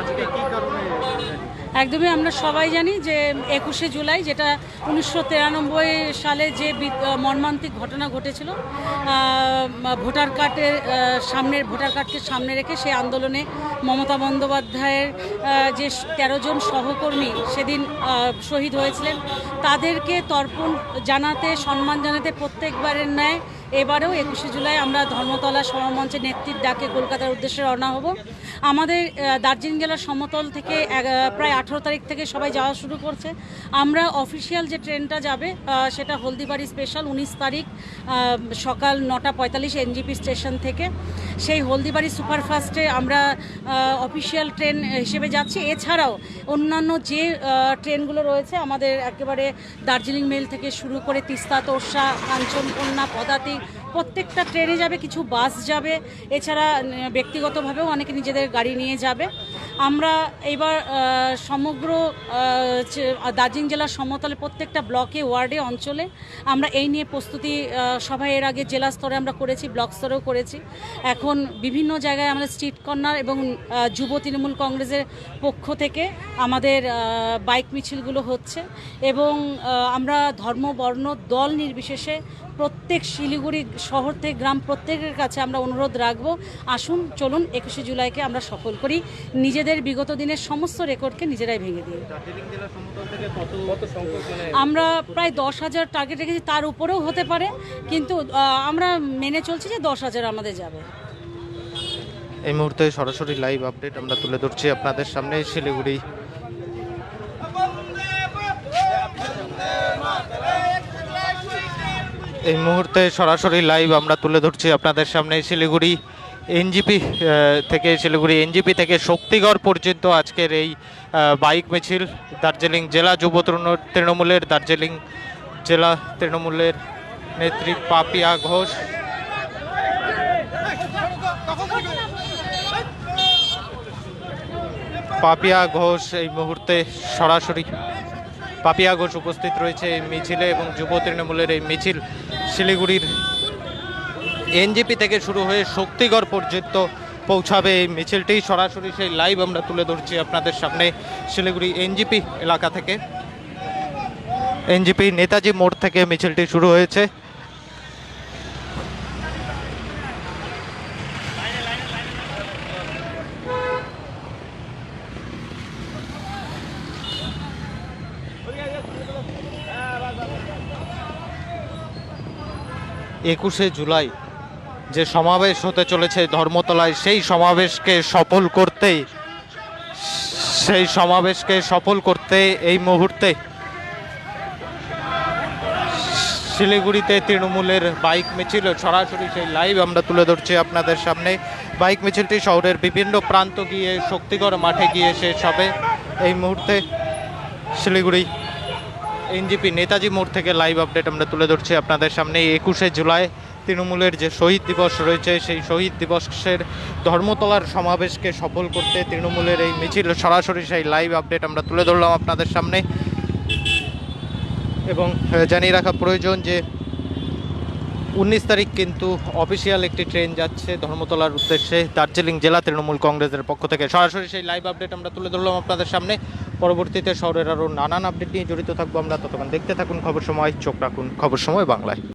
আজকে কি কারণে একদমই আমরা সবাই জানি যে একুশে জুলাই যেটা উনিশশো তিরানব্বই সালে যে মর্মান্তিক ঘটনা ঘটেছিল ভোটার কার্ডের সামনের, ভোটার কার্ডকে সামনে রেখে সেই আন্দোলনে মমতা বন্দ্যোপাধ্যায়ের যে তেরো জন সহকর্মী সেদিন শহীদ হয়েছিলেন, তাদেরকে তর্পণ জানাতে, সম্মান জানাতে প্রত্যেকবারের ন্যায় এবারেও একুশে জুলাই আমরা ধর্মতলা সমামঞ্চের নেতৃত্ব ডাকে কলকাতার উদ্দেশ্যে রওনা হব। আমাদের দার্জিলিং জেলার সমতল থেকে প্রায় আঠেরো তারিখ থেকে সবাই যাওয়া শুরু করছে। আমরা অফিসিয়াল যে ট্রেনটা যাবে সেটা হলদিবাড়ি স্পেশাল উনিশ তারিখ সকাল নটা পঁয়তাল্লিশ এনজিপি স্টেশন থেকে। সেই হলদিবাড়ি সুপারফাস্টে আমরা অফিসিয়াল ট্রেন হিসেবে যাচ্ছি। এছাড়াও অন্যান্য যে ট্রেনগুলো রয়েছে, আমাদের একেবারে দার্জিলিং মেল থেকে শুরু করে তিস্তা, তোরসা, কাঞ্চনকন্যা, পদাতিক প্রত্যেকটা ট্রেনে যাবে কিছু বাস যাবে। এছাড়া ব্যক্তিগতভাবেও অনেকে নিজেদের গাড়ি নিয়ে যাবে। আমরা এবার সমগ্র দার্জিলিং জেলার সমতলে প্রত্যেকটা ব্লকে ওয়ার্ডে অঞ্চলে আমরা এই নিয়ে প্রস্তুতি আহ, সভা এর আগে জেলা স্তরে আমরা করেছি ব্লক স্তরেও করেছি। এখন বিভিন্ন জায়গায় আমাদের স্ট্রিট কর্নার এবং যুব তৃণমূল কংগ্রেসের পক্ষ থেকে আমাদের বাইক মিছিলগুলো হচ্ছে এবং আমরা ধর্ম বর্ণ দল নির্বিশেষে প্রত্যেক শিলিগুড়ি শহর থেকে গ্রাম প্রত্যেকের কাছে আমরা অনুরোধ রাখব। আসুন চলুন একুশে জুলাইকে আমরা সফল করি। নিজেদের বিগত দিনের সমস্ত রেকর্ডকে নিজেরাই ভেঙে দিই। দার্জিলিং জেলার সমতল থেকে কত কত সংখ্যক মানে আমরা প্রায় দশ হাজার টার্গেট রেখেছি তার উপরেও হতে পারে। কিন্তু আমরা মেনে চলছি যে দশ হাজার আমাদের যাবে। এই মুহূর্তে সরাসরি লাইভ আপডেট আমরা তুলে ধরছি আপনাদের সামনে শিলিগুড়ি এই মুহূর্তে সরাসরি লাইভ আমরা তুলে ধরছি আপনাদের সামনে শিলিগুড়ি এনজিপি থেকে, শিলিগুড়ি এনজিপি থেকে শক্তিগড় পর্যন্ত আজকের এই বাইক মিছিল। দার্জিলিং জেলা যুব তৃণ- তৃণমূলের, দার্জিলিং জেলা তৃণমূলের নেত্রী পাপিয়া ঘোষ। পাপিয়া ঘোষ এই মুহূর্তে সরাসরি, পাপিয়া ঘোষ উপস্থিত রয়েছে এই মিছিলে এবং যুব তৃণমূলের এই মিছিল। শিলিগুড়ির এনজিপি থেকে শুরু হয়ে শক্তিগড় পর্যন্ত পৌঁছাবে এই মিছিলটি। সরাসরি সেই লাইভ আমরা তুলে ধরছি আপনাদের সামনে শিলিগুড়ি এনজিপি এলাকা থেকে। এনজিপি নেতাজি মোড় থেকে মিছিলটি শুরু হয়েছে। একুশে জুলাই যে সমাবেশ হতে চলেছে ধর্মতলায়, সেই সমাবেশকে সফল করতেই, সেই সমাবেশকে সফল করতে এই মুহূর্তে শিলিগুড়িতে তৃণমূলের বাইক মিছিল, সরাসরি সেই লাইভ আমরা তুলে ধরছি আপনাদের সামনে। বাইক মিছিলটি শহরের বিভিন্ন প্রান্ত গিয়ে শক্তিগড় মাঠে গিয়ে শেষ হবে। এই মুহূর্তে শিলিগুড়ি এনজিপি নেতাজি মোড় থেকে লাইভ আপডেট আমরা তুলে ধরছি আপনাদের সামনে। একুশে জুলাই তৃণমূলের যে শহীদ দিবস রয়েছে, সেই শহীদ দিবসের ধর্মতলার সমাবেশকে সফল করতে তৃণমূলের এই মিছিল সরাসরি সেই লাইভ আপডেট আমরা তুলে ধরলাম আপনাদের সামনে। এবং জানিয়ে রাখা প্রয়োজন যে উনিশ তারিখ কিন্তু অফিসিয়াল একটি ট্রেন যাচ্ছে ধর্মতলার উদ্দেশ্যে দার্জিলিং জেলা তৃণমূল কংগ্রেসের পক্ষ থেকে। সরাসরি সেই লাইভ আপডেট আমরা তুলে ধরলাম আপনাদের সামনে। পরবর্তীতে শহরের আরও নানান আপডেট নিয়ে জড়িত থাকব আমরা। ততক্ষণ দেখতে থাকুন খবর সময়, চোখ রাখুন খবর সময় বাংলায়।